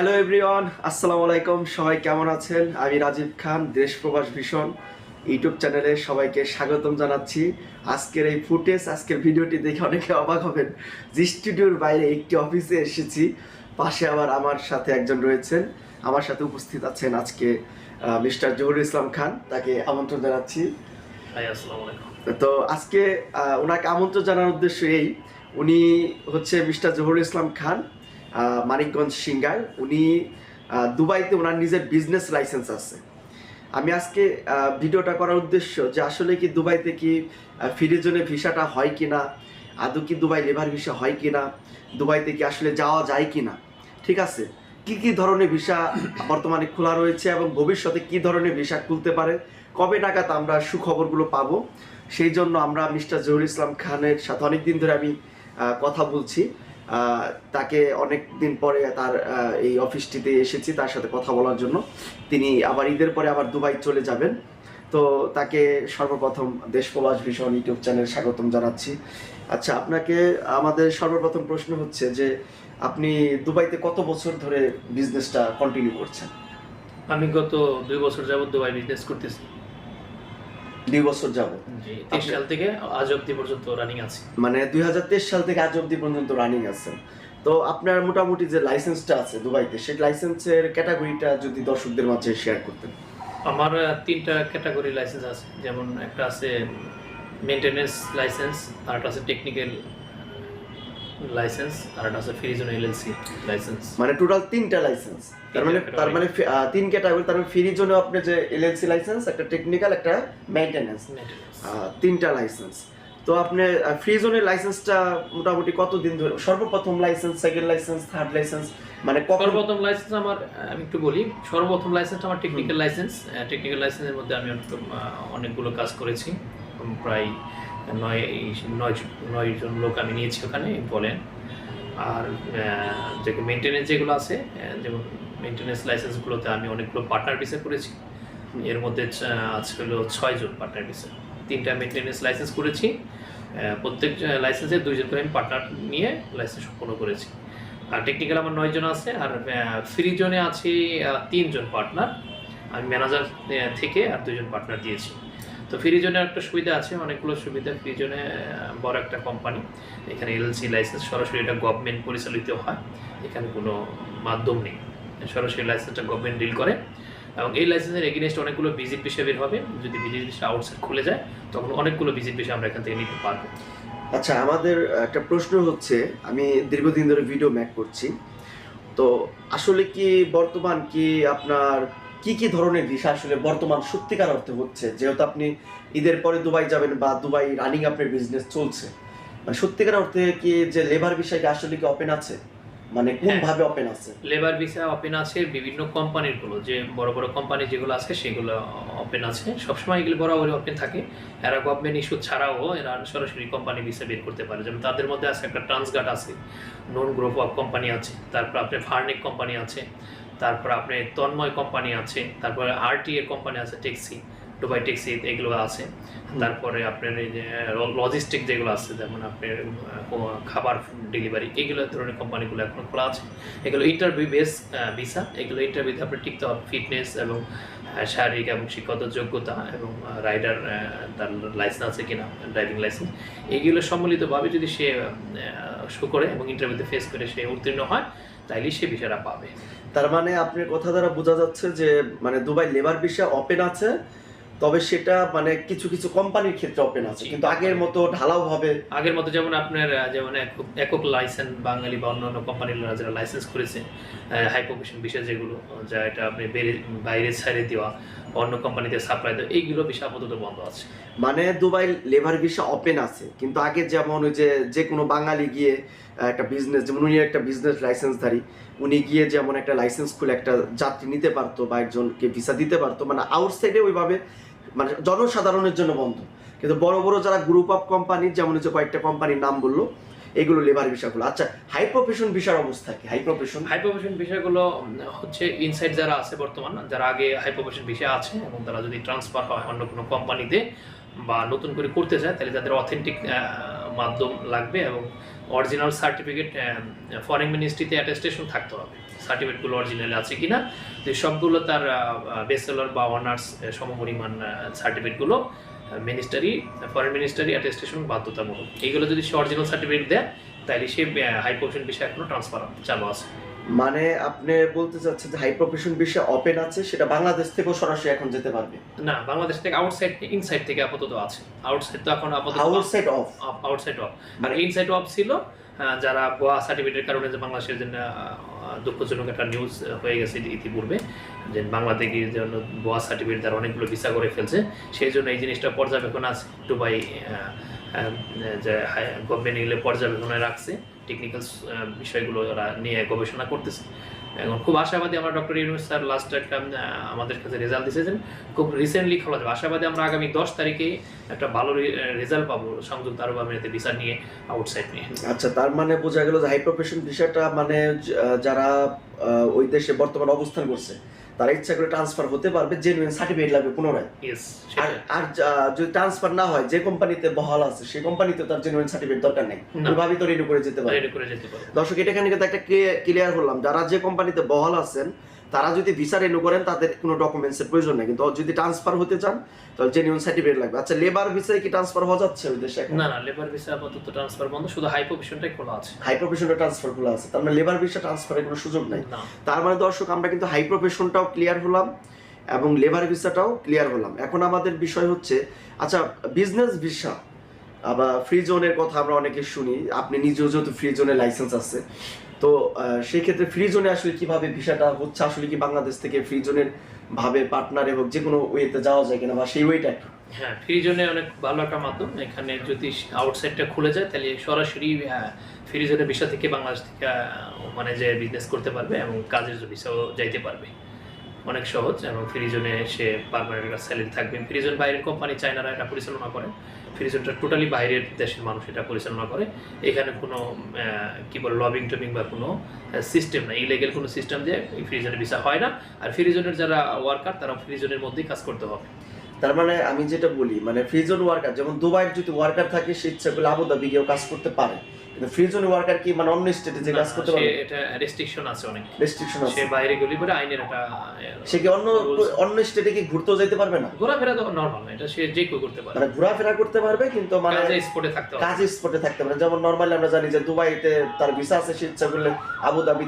Hello everyone আসসালামু আলাইকুম সবাই কেমন আছেন? আমি রাজীব খান দেশ প্রবাস ভীষণ ইউটিউব চ্যানেলে সবাইকে স্বাগতম জানাচ্ছি। আজকের এই ফুটেজ আজকের ভিডিওটি দেখে অনেকে অবাক হবেন। যে স্টুডিওর বাইরে একটি অফিসে এসেছি। পাশে আবার আমার সাথে একজন রয়েছেন। আমার সাথে উপস্থিত আছেন আজকে মিস্টার জহুরুল ইসলাম খান। তাকে আমন্ত্রণ জানাচ্ছি। তো আজকে ওনাকে আমন্ত্রণ জানার উদ্দেশ্য এই। উনি হচ্ছে মিস্টার জহুরুল ইসলাম খান। মানিকগঞ্জ সিঙ্গার উনি দুবাইতে ওনার নিজের বিজনেস লাইসেন্স আছে। আমি আজকে ভিডিওটা করার উদ্দেশ্য যে আসলে কি দুবাইতে কি ফিরে জন্য ভিসাটা হয় কি না আদৌ কি দুবাই লেবার ভিসা হয় কি না দুবাইতে কি আসলে যাওয়া যায় কি না ঠিক আছে? কি কি ধরনের ভিসা বর্তমানে খোলা রয়েছে এবং ভবিষ্যতে কি ধরনের ভিসা খুলতে পারে, কবে নাগাদ আমরা সুখবরগুলো পাবো, সেই জন্য আমরা মিস্টার জহুর ইসলাম খানের সাথে অনেক দিন ধরে আমি কথা বলছি। তাকে অনেক দিন পরে তার এই অফিসটিতে এসেছি তার সাথে কথা বলার জন্য। তিনি আবার ঈদের পরে আবার দুবাই চলে যাবেন। তো তাকে সর্বপ্রথম দেশ প্রবাস ভীষণ ইউটিউব চ্যানেল স্বাগতম জানাচ্ছি। আচ্ছা আপনাকে, আমাদের সর্বপ্রথম প্রশ্ন হচ্ছে যে আপনি দুবাইতে কত বছর ধরে বিজনেসটা কন্টিনিউ করছেন? আমি গত দুই বছর যাবত দুবাই বিজনেস করতেছি। দুই বছর যাব তেইশ সাল থেকে আজ অব্দি পর্যন্ত রানিং আছে। মানে দুই সাল থেকে আজ অব্দি পর্যন্ত রানিং আছেন। তো আপনার মোটামুটি যে লাইসেন্সটা আছে দুবাইতে সেই লাইসেন্সের ক্যাটাগরিটা যদি দর্শকদের মাঝে শেয়ার করতেন। আমার তিনটা ক্যাটাগরি লাইসেন্স আছে। যেমন একটা আছে মেনটেনেন্স লাইসেন্স আর একটা আছে টেকনিক্যাল লাইসেন্স আর একটা আছে ফ্রিজন এলএলসি লাইসেন্স মানে টোটাল তিনটা লাইসেন্স তার মানে তার মানে তিন ক্যাটাগরি তার মানে ফ্রি জোনে আপনি যে এলএলসি লাইসেন্স একটা টেকনিক্যাল একটা মেইনটেনেন্স তিনটা লাইসেন্স তো আপনি ফ্রি জোনের লাইসেন্সটা মোটামুটি কতদিন ধরে সর্বপ্রথম licence second licence third licence মানে সর্বপ্রথম লাইসেন্স আমার আমি একটু বলি সর্বপ্রথম লাইসেন্স আমার টেকনিক্যাল লাইসেন্স টেকনিক্যাল লাইসেন্সের মধ্যে আমি অনেকগুলো কাজ করেছি। প্রায় নয় নয় জন- নয় লোক আমি নিয়েছি ওখানে বলেন। আর যে মেনটেনেন্স যেগুলো আছে যেমন মেনটেনেন্স লাইসেন্সগুলোতে আমি অনেকগুলো পার্টনার ভিসা করেছি। এর মধ্যে ছ- আজ হলো ছয় জন পার্টনার ভিসা তিনটা মেনটেনেন্স লাইসেন্স করেছি। প্রত্যেক লাইসেন্সে দুইজন করে আমি পার্টনার নিয়ে লাইসেন্স সম্পন্ন করেছি। আর টেকনিক্যাল আমার নয় জন আছে আর ফ্রি জোনে আছি তিনজন পার্টনার আমি ম্যানেজার থেকে আর দুজন পার্টনার দিয়েছি। তো ফ্রি জোনে একটা সুবিধা আছে, অনেকগুলো সুবিধা। ফ্রি জোনে বড় একটা কোম্পানি এখানে এলসি লাইসেন্স সরাসরি এটা গভর্নমেন্ট পরিচালিত হয়। এখানে কোনো মাধ্যম নেই। সরাসরি লাইসেন্সটা গভর্নমেন্ট ডিল করে। এবং এই লাইসেন্সের এগেনস্ট অনেকগুলো ভিজিট বিষয় বের হবে। যদি বিষয় আউটসাইড খুলে যায়, তখন অনেকগুলো ভিজিট বিষয় আমরা এখান থেকে নিতে পারব। আচ্ছা আমাদের একটা প্রশ্ন হচ্ছে, আমি দীর্ঘদিন ধরে ভিডিও ম্যাক করছি। তো আসলে কি বর্তমান কি আপনার কি কি ধরনের ভিসা আসলে বর্তমান সত্যিকার অর্থে হচ্ছে? যেহেতু আপনি ঈদের পরে দুবাই যাবেন বা দুবাই রানিং আপনার বিজনেস চলছে। মানে সত্যিকার অর্থে কি যে লেবার বিষয়টা আসলে কি ওপেন আছে? মানে কোন হ্যাঁ। ভাবে ওপেন আছে? লেবার ভিসা ওপেন আছে বিভিন্ন কোম্পানিরগুলো। যে বড় বড় কোম্পানি যেগুলো আছে সেগুলো ওপেন আছে। সবসময় এগুলো বরাবরই ওপেন থাকে। এরা গভর্নমেন্ট ইস্যু ছাড়াও এরা সরাসরি কোম্পানি ভিসা বের করতে পারে। যেমন তাদের মধ্যে আছে একটা ট্রান্সগার্ড আছে নন গ্রুপ অফ কোম্পানি আছে তারপর আপনার ফার্নিক কোম্পানি আছে। তারপর আপনার তন্ময় কোম্পানি আছে তারপরে আরটিএ কোম্পানি আছে ট্যাক্সি দুবাই ট্যাক্সি এগুলো আছে। তারপরে আপনার এই যে লজিস্টিক যেগুলো আছে যেমন আপনার খাবার ডেলিভারি এগুলো ধরনের কোম্পানিগুলো এখন খোলা আছে। এগুলো ইন্টারভিউ বেস ভিসা এগুলো ইন্টারভিউতে আপনার টিকতে হবে ফিটনেস এবং শারীরিক এবং শিক্ষত যোগ্যতা এবং রাইডার তার লাইসেন্স আছে কিনা ড্রাইভিং লাইসেন্স এইগুলো সম্মিলিতভাবে যদি সে শো করে এবং ইন্টারভিউতে ফেস করে সে উত্তীর্ণ হয় তাইলে সে বিষয়টা পাবে। তার মানে আপনার কথা দ্বারা বোঝা যাচ্ছে যে মানে দুবাই লেবার ভিসা ওপেন আছে তবে সেটা মানে কিছু কিছু কোম্পানির ক্ষেত্রে ওপেন আছে কিন্তু আগের মতো ঢালাও ভাবে আগের মতো যেমন আপনার যেমন একক লাইসেন্স বাঙালি বা অন্যান্য কোম্পানির যারা লাইসেন্স করেছে হাই প্রফেশন বিষয় যেগুলো যা এটা আপনি বাইরে ছাড়ে দেওয়া অন্য কোম্পানিতে সাপ্লাই দেওয়া এইগুলো বিষয় আপাতত বন্ধ আছে। মানে দুবাই লেবার ভিসা ওপেন আছে কিন্তু আগে যেমন ওই যে যে কোনো বাঙালি গিয়ে একটা বিজনেস যেমন উনি একটা বিজনেস লাইসেন্সধারী উনি গিয়ে যেমন একটা লাইসেন্স খুলে একটা যাত্রী নিতে পারতো বা একজনকে ভিসা দিতে পারতো মানে আউটসাইডে ওইভাবে মানে জনসাধারণের জন্য বন্ধ। কিন্তু বড় বড় যারা গ্রুপ অফ কোম্পানি যেমন হচ্ছে কয়েকটা কোম্পানির নাম বলল, এগুলো লেবার বিষয়গুলো আচ্ছা হাই প্রফেশন বিষয়ের অবস্থা কি? হাই প্রফেশন হাই প্রফেশন বিষয়গুলো হচ্ছে ইনসাইড যারা আছে বর্তমান, যারা আগে হাই প্রফেশন বিষয় আছে, এবং তারা যদি ট্রান্সফার হয় অন্য কোনো কোম্পানিতে বা নতুন করে করতে চায়, তাহলে তাদের অথেন্টিক মাধ্যম লাগবে, এবং অরিজিনাল সার্টিফিকেট ফরেন মিনিস্ট্রিতে অ্যাটেস্টেশন থাকতে হবে। সার্টিফিকেটগুলো অরিজিনাল আছে কিনা যে সবগুলো তার বেসেলর বা অনার্স সমপরিমাণ সার্টিফিকেটগুলো মিনিস্টারি ফরেন মিনিস্টারি অ্যাটেস্টেশন বাধ্যতামূলক। এইগুলো যদি সে অরিজিনাল সার্টিফিকেট দেয় তাহলে সে হাই প্রফেশন বিষয়ে এখনও ট্রান্সফার চালু আছে। মানে আপনি বলতে চাচ্ছেন যে হাই প্রফেশন বিষয়ে ওপেন আছে সেটা বাংলাদেশ থেকেও সরাসরি এখন যেতে পারবে? না বাংলাদেশ থেকে আউটসাইড ইনসাইড থেকে আপাতত আছে। আউটসাইড তো এখন আপাতত আউটসাইড অফ আউটসাইড অফ আর ইনসাইড অফ ছিল যারা ভুয়া সার্টিফিকেটের কারণে যে বাংলাদেশের জন্য দুঃখজনক একটা নিউজ হয়ে গেছে ইতিপূর্বে, যে বাংলাদেশের জন্য ভুয়া সার্টিফিকেট তারা অনেকগুলো ভিসা করে ফেলছে। সেই জন্য এই জিনিসটা পর্যবেক্ষণ আছে, দুবাই যে গভর্নমেন্ট এগুলো পর্যবেক্ষণে রাখছে টেকনিক্যাল বিষয়গুলো ওরা নিয়ে গবেষণা করতেছে। এখন খুব আশাবাদী আমরা ডক্টর ইউনুস স্যার লাস্ট একটা আমাদের কাছে রেজাল্ট দিয়েছেন খুব রিসেন্টলি খোলা যাবে। আশাবাদী আমরা আগামী দশ তারিখে একটা ভালো রেজাল্ট পাবো সংযুক্ত আরব আমিরাতে ভিসা নিয়ে আউটসাইড নিয়ে। আচ্ছা তার মানে বোঝা গেল যে হাই প্রফেশন বিষয়টা মানে যারা ওই দেশে বর্তমানে অবস্থান করছে তারা ইচ্ছা করে ট্রান্সফার হতে পারবে জেনুইন সার্টিফিকেট লাগবে পুনরায়। আর আর যদি ট্রান্সফার না হয় যে কোম্পানিতে বহাল আছে সেই কোম্পানিতে তার জেনুইন সার্টিফিকেট দরকার নেই। ভাবি তো রেডি করে যেতে পারে। দর্শক এটা এখানে একটা ক্লিয়ার করলাম যারা যে কোম্পানিতে বহাল আছেন তারা যদি ভিসা রিনিউ করেন তাদের কোনো ডকুমেন্টসের প্রয়োজন নেই। কিন্তু যদি ট্রান্সফার হতে চান তাহলে জেনুইন সার্টিফিকেট লাগবে। আচ্ছা লেবার ভিসায় কি ট্রান্সফার হওয়া যাচ্ছে ওই দেশে না না লেবার ভিসা আপাতত ট্রান্সফার বন্ধ। শুধু হাই প্রফেশনটাই খোলা আছে। হাই প্রফেশনটা ট্রান্সফারগুলো আছে। তার মানে লেবার ভিসা ট্রান্সফারের কোনো সুযোগ নাই। তার মানে দর্শক আমরা কিন্তু হাই প্রফেশনটাও ক্লিয়ার হলাম এবং লেবার ভিসাটাও ক্লিয়ার হলাম। এখন আমাদের বিষয় হচ্ছে আচ্ছা বিজনেস ভিসা আবার ফ্রি জোনের কথা আমরা অনেকে শুনি। আপনি নিজেও যেহেতু ফ্রি জোনের লাইসেন্স আছে তো আহ, সেই ক্ষেত্রে ফ্রি জোনে আসলে কীভাবে ভিসাটা হচ্ছে? আসলে কি বাংলাদেশ থেকে ফ্রি জোনের ভাবে পার্টনারে হোক যে কোনো ওয়েতে যাওয়া যায় কিনা বা সেই ওয়েটা হ্যাঁ ফ্রি জোনে অনেক ভালো একটা মাধ্যম। এখানে যদি আউটসাইডটা খুলে যায় তাহলে সরাসরি ফ্রি জোনের ভিসা থেকে বাংলাদেশ থেকে মানে যে বিজনেস করতে পারবে এবং কাজের ভিসাও যাইতে পারবে। অনেক সহজ এবং ফ্রি জোনে সে পারমানেন্ট স্যালারি থাকবে। ফ্রি জোন বাইরের কোম্পানি চায়নারা এটা পরিচালনা করে। ফ্রি জোনটা টোটালি বাইরের দেশের মানুষ এটা পরিচালনা করে। এখানে কোনো কি বলে লবিং টবিং বা কোনো সিস্টেম না ইলিগেল কোনো সিস্টেম দিয়ে ফ্রি জোনের ভিসা হয় না। আর ফ্রি জোনের যারা ওয়ার্কার তারা ফ্রি জোনের মধ্যেই কাজ করতে হবে। তার মানে আমি যেটা বলি মানে ফ্রি জোন ওয়ার্কার যেমন দুবাইয়ের যদি ওয়ার্কার থাকে, সে ইচ্ছা করলে আবুধাবি গিয়েও কাজ করতে পারে। কিন্তু ফ্রি জোন ওয়ার্কার কি মানে অন্য স্টেটে যে কাজ করতে পারে এটা রেস্ট্রিকশন আছে অনেক। রেস্ট্রিকশন সে বাইরে গেলে পরে আইনের একটা সে কি অন্য অন্য স্টেটে কি ঘুরতেও যেতে পারবে না? ঘোরাফেরা তো নর্মাল এটা সে যে কেউ করতে পারে। মানে ঘোরাফেরা করতে পারবে কিন্তু মানে কাজে স্পটে থাকতে হবে। কাজ স্পটে থাকতে পারে যেমন নরমালি আমরা জানি যে দুবাইতে তার ভিসা আছে সে ইচ্ছা করলে আবু ধাবি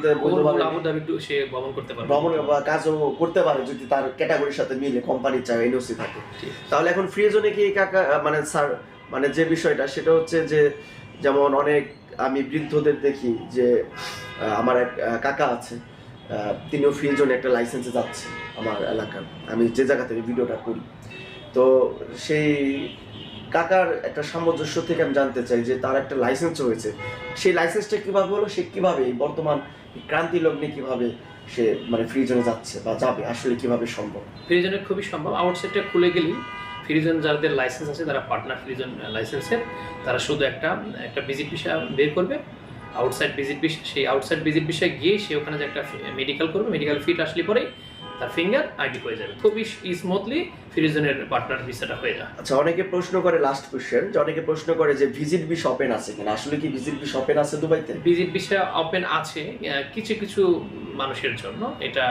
সে ভ্রমণ করতে পারবে। ভ্রমণ বা কাজও করতে পারে যদি তার ক্যাটাগরির সাথে মিলে কোম্পানির চায় এনওসি থাকে। তাহলে এখন ফ্রি জোনে কি কাকা মানে স্যার মানে যে বিষয়টা সেটা হচ্ছে যে যেমন অনেক আমি বৃদ্ধদের দেখি যে আমার এক কাকা আছে তিনিও ফ্রি জোনে একটা লাইসেন্সে যাচ্ছে আমার এলাকার। আমি যে জায়গা থেকে ভিডিওটা করি। তো সেই কাকার একটা সামঞ্জস্য থেকে আমি জানতে চাই যে, তার একটা লাইসেন্স হয়েছে সেই লাইসেন্সটা কীভাবে হলো, সে কীভাবে এই বর্তমান ক্রান্তি লগ্নে কীভাবে সে মানে ফ্রি জোনে যাচ্ছে বা যাবে, আসলে কীভাবে সম্ভব? ফ্রিজনের খুবই সম্ভব। আউটসাইডটা খুলে গেলেই ফ্রিজন যাদের লাইসেন্স আছে তারা পার্টনার ফ্রিজন লাইসেন্সের তারা শুধু একটা একটা ভিজিট বিষয় বের করবে। আউটসাইড ভিজিট বিষয় সেই আউটসাইড ভিজিট বিষয়ে গিয়ে সে ওখানে যে একটা মেডিকেল করবে মেডিকেল ফিট আসলে পরেই তার ফিঙ্গার আইডি হয়ে যাবে। খুবই স্মুথলি ফ্রিজনের পার্টনার ভিসাটা হয়ে যায় আচ্ছা অনেকে প্রশ্ন করে লাস্ট কোশ্চেন যে অনেকে প্রশ্ন করে যে ভিজিট বিশ ওপেন আছে কিনা। আসলে কি ভিজিট বিশ ওপেন আছে দুবাইতে? ভিজিট বিষয় ওপেন আছে কিছু কিছু মানুষের জন্য। এটা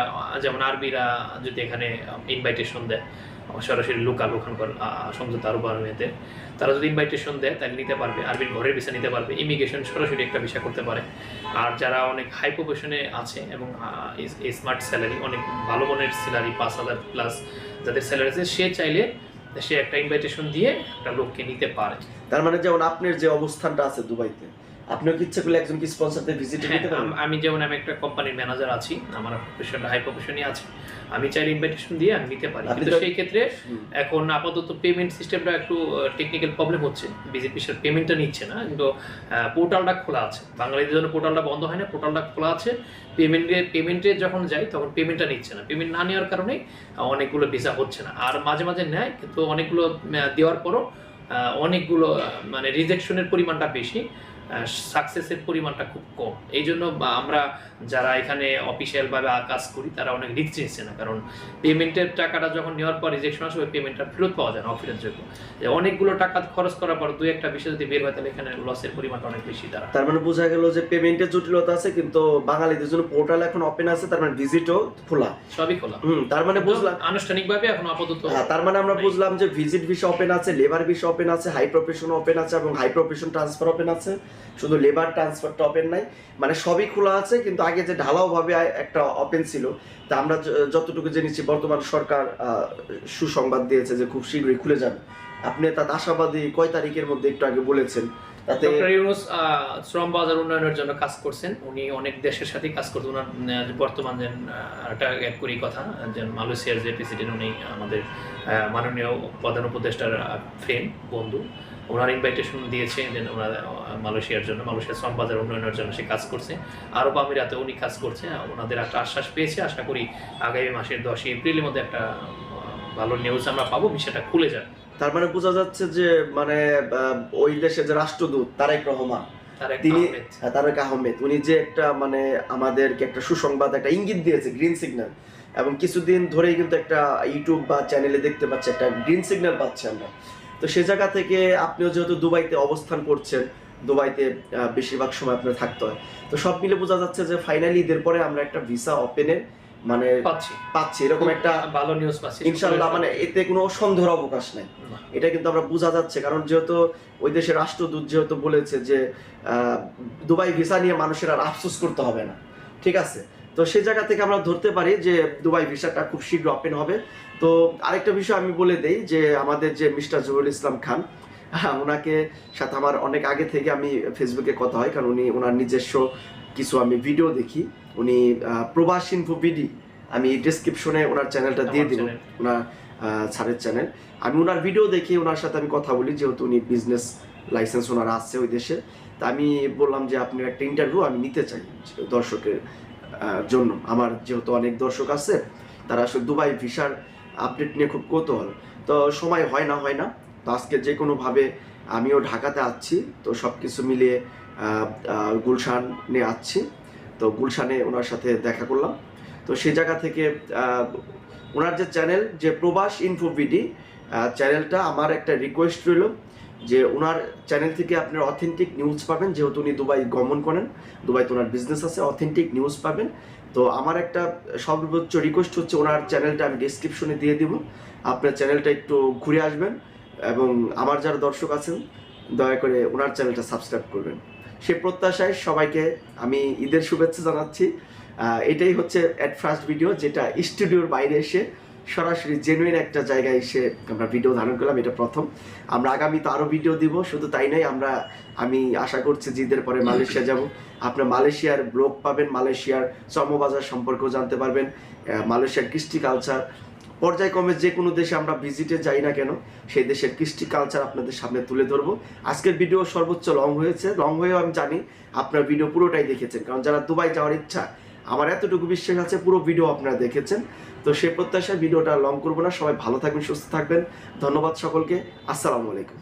যেমন আরবিরা যদি এখানে ইনভাইটেশন দেয়। সরাসরি লোকাল ওখানকার সংযুক্ত আরব আমিরাতে তারা যদি ইনভাইটেশন দেয়, তাহলে নিতে পারবে। আরবির ঘরের ভিসা নিতে পারবে। ইমিগ্রেশন সরাসরি একটা ভিসা করতে পারে। আর যারা অনেক হাই প্রফেশনে আছে এবং স্মার্ট স্যালারি অনেক ভালো মনের স্যালারি পাঁচ হাজার প্লাস যাদের স্যালারি আছে, সে চাইলে সে একটা ইনভাইটেশন দিয়ে একটা লোককে নিতে পারে। তার মানে যেমন আপনার যে অবস্থানটা আছে দুবাইতে আপনিও কি ইচ্ছে করলে একজন কি স্পন্সরদের ভিজিট হ্যাঁ, নিতে পারেন আমি যেমন আমি একটা কোম্পানির ম্যানেজার আছি আমার প্রফেশন হাই প্রফেশনই আছে আমি চাইলে ইনভাইটেশন দিয়ে আমি নিতে পারি। কিন্তু সেই ক্ষেত্রে এখন আপাতত পেমেন্ট সিস্টেমটা একটু টেকনিক্যাল প্রবলেম হচ্ছে বিজেপি পেমেন্টটা নিচ্ছে না কিন্তু পোর্টালটা খোলা আছে। বাঙালিদের জন্য পোর্টালটা বন্ধ হয় না পোর্টালটা খোলা আছে পেমেন্টে পেমেন্টে যখন যাই তখন পেমেন্টটা নিচ্ছে না। পেমেন্ট না নেওয়ার কারণে অনেকগুলো ভিসা হচ্ছে না। আর মাঝে মাঝে নেয় কিন্তু অনেকগুলো দেওয়ার পরও অনেকগুলো মানে রিজেকশনের পরিমাণটা বেশি। সাকসেসের পরিমাণটা খুব কম। এই জন্য আমরা যারা এখানে অফিসিয়াল ভাবে কাজ করি তারা অনেক রিস্ক নিচ্ছে না। কারণ পেমেন্টের টাকাটা যখন নেওয়ার পর রিজেকশন আসবে পেমেন্টটা ফেরত পাওয়া যায় না অফিসের যে অনেকগুলো টাকা খরচ করার পর দুই একটা বিষয় যদি বের হয় তাহলে এখানে লসের পরিমাণটা অনেক বেশি দাঁড়ায়। তার মানে বোঝা গেল যে পেমেন্টের জটিলতা আছে কিন্তু বাঙালিদের জন্য পোর্টাল এখন ওপেন আছে তার মানে ভিজিটও খোলা। সবই খোলা। হুম তার মানে বুঝলাম। আনুষ্ঠানিকভাবে এখন আপাতত হ্যাঁ, তার মানে আমরা বুঝলাম যে ভিজিট ভিসা ওপেন আছে লেবার ভিসা ওপেন আছে হাই প্রফেশন ওপেন আছে এবং হাই প্রফেশন ট্রান্সফার ওপেন আছে। শুধু লেবার ট্রান্সফারটা ওপেন নাই মানে সবই খোলা আছে, কিন্তু আগে যে ঢালাও ভাবে একটা ওপেন ছিল, তা আমরা যতটুকু জেনেছি, বর্তমান সরকার সুসংবাদ দিয়েছে যে খুব শীঘ্রই খুলে যাবে। আপনি তার আশাবাদী কয় তারিখের মধ্যে একটু আগে বলেছেন তাতে ইউনুস শ্রম বাজার উন্নয়নের জন্য কাজ করছেন। উনি অনেক দেশের সাথে কাজ করতেন বর্তমান যে করি কথা, যে মালয়েশিয়ার যে প্রেসিডেন্ট উনি আমাদের মাননীয় প্রধান উপদেষ্টার ফ্রেন্ড বন্ধু। ওনার ইনভাইটেশন দিয়েছে যে মালয়েশিয়ার জন্য, মালয়েশিয়ার শ্রম বাজার উন্নয়নের জন্য সে কাজ করছে। আরব আমিরাতে উনি কাজ করছে। ওনাদের একটা আশ্বাস পেয়েছে। আশা করি আগামী মাসের দশই এপ্রিলের মধ্যে একটা ভালো নিউজ আমরা পাবো। বিষয়টা খুলে যাবে তার মানে বোঝা যাচ্ছে যে মানে ওই দেশের যে রাষ্ট্রদূত তারেক রহমান তিনি। হ্যাঁ, তারেক আহমেদ উনি যে একটা মানে আমাদেরকে একটা সুসংবাদ একটা ইঙ্গিত দিয়েছে গ্রিন সিগন্যাল এবং কিছুদিন ধরেই কিন্তু একটা ইউটিউব বা চ্যানেলে দেখতে পাচ্ছি একটা গ্রিন সিগন্যাল পাচ্ছি আমরা। তো সে জায়গা থেকে আপনিও যেহেতু দুবাইতে অবস্থান করছেন দুবাইতে বেশিরভাগ সময় আপনার থাকতে হয়। তো সব মিলে বোঝা যাচ্ছে যে ফাইনালি ঈদের পরে আমরা একটা ভিসা ওপেনের মানে পাচ্ছি। পাচ্ছি এরকম একটা ভালো নিউজ পাচ্ছি। ইনশাল্লাহ মানে এতে কোনো সন্দেহের অবকাশ নেই। এটা কিন্তু আমরা বোঝা যাচ্ছে কারণ যেহেতু ওই দেশের রাষ্ট্রদূত যেহেতু বলেছে যে দুবাই ভিসা নিয়ে মানুষের আর আফসোস করতে হবে না ঠিক আছে? তো সেই জায়গা থেকে আমরা ধরতে পারি যে দুবাই ভিসাটা খুব শীঘ্র ওপেন হবে। তো আরেকটা বিষয় আমি বলে দেই যে আমাদের যে মিস্টার জহুরুল ইসলাম খান হ্যাঁ, ওনাকে সাথে আমার অনেক আগে থেকে আমি ফেসবুকে কথা হয় কারণ উনি ওনার নিজস্ব কিছু আমি ভিডিও দেখি উনি প্রবাস ইনফো বিডি আমি ডিসক্রিপশনে ওনার চ্যানেলটা দিয়ে channel। ওনার স্যারের চ্যানেল আমি ওনার ভিডিও দেখি ওনার সাথে আমি কথা বলি যেহেতু উনি বিজনেস লাইসেন্স ওনার আসছে ওই দেশে। তা আমি বললাম যে আপনি একটা ইন্টারভিউ আমি নিতে চাই দর্শকের জন্য। আমার যেহেতু অনেক দর্শক আছে তারা আসলে দুবাই ভিসার আপডেট নিয়ে খুব কৌতূহল। তো সময় হয় না হয় না। তো আজকে যে কোনোভাবে আমিও ঢাকাতে আছি, তো সব কিছু মিলিয়ে গুলশান আসছি তো গুলশানে ওনার সাথে দেখা করলাম। তো সেই জায়গা থেকে ওনার যে চ্যানেল, যে প্রবাস ইনফো বিডি চ্যানেলটা আমার একটা রিকোয়েস্ট রইল যে ওনার চ্যানেল থেকে আপনার অথেন্টিক নিউজ পাবেন, যেহেতু উনি দুবাই গমন করেন, দুবাইতে ওনার বিজনেস আছে অথেন্টিক নিউজ পাবেন। তো আমার একটা সর্বোচ্চ রিকোয়েস্ট হচ্ছে ওনার চ্যানেলটা আমি ডিসক্রিপশনে দিয়ে দিব। আপনার চ্যানেলটা একটু ঘুরে আসবেন। এবং আমার যারা দর্শক আছেন, দয়া করে ওনার চ্যানেলটা সাবস্ক্রাইব করবেন। সে প্রত্যাশায় সবাইকে আমি ঈদের শুভেচ্ছা জানাচ্ছি। এটাই হচ্ছে অ্যাট ফার্স্ট ভিডিও যেটা স্টুডিওর বাইরে এসে সরাসরি জেনুইন একটা জায়গায় এসে আমরা ভিডিও ধারণ করলাম, এটা প্রথম। আমরা আগামীতে আরও ভিডিও দিব, শুধু তাই নয়, আমরা, আমি আশা করছি যে ঈদের পরে মালয়েশিয়া যাব। আপনার মালয়েশিয়ার ব্লগ পাবেন, মালয়েশিয়ার চর্মবাজার সম্পর্কেও জানতে পারবেন। মালয়েশিয়ার কৃষ্টি কালচার পর্যায়ক্রমে যে কোনো দেশে আমরা ভিজিটে যাই না কেন, সেই দেশের কৃষ্টি কালচার আপনাদের সামনে তুলে ধরবো। আজকের ভিডিও সর্বোচ্চ লং হয়েছে। লং হয়েও আমি জানি আপনার ভিডিও পুরোটাই দেখেছেন, কারণ যারা দুবাই যাওয়ার ইচ্ছা, আমার এতটুকু বিশ্বাস আছে পুরো ভিডিও আপনারা দেখেছেন। তো সে প্রত্যাশায় ভিডিওটা লং করব না। সবাই ভালো থাকবেন, সুস্থ থাকবেন। ধন্যবাদ সকলকে। আসসালামু আলাইকুম।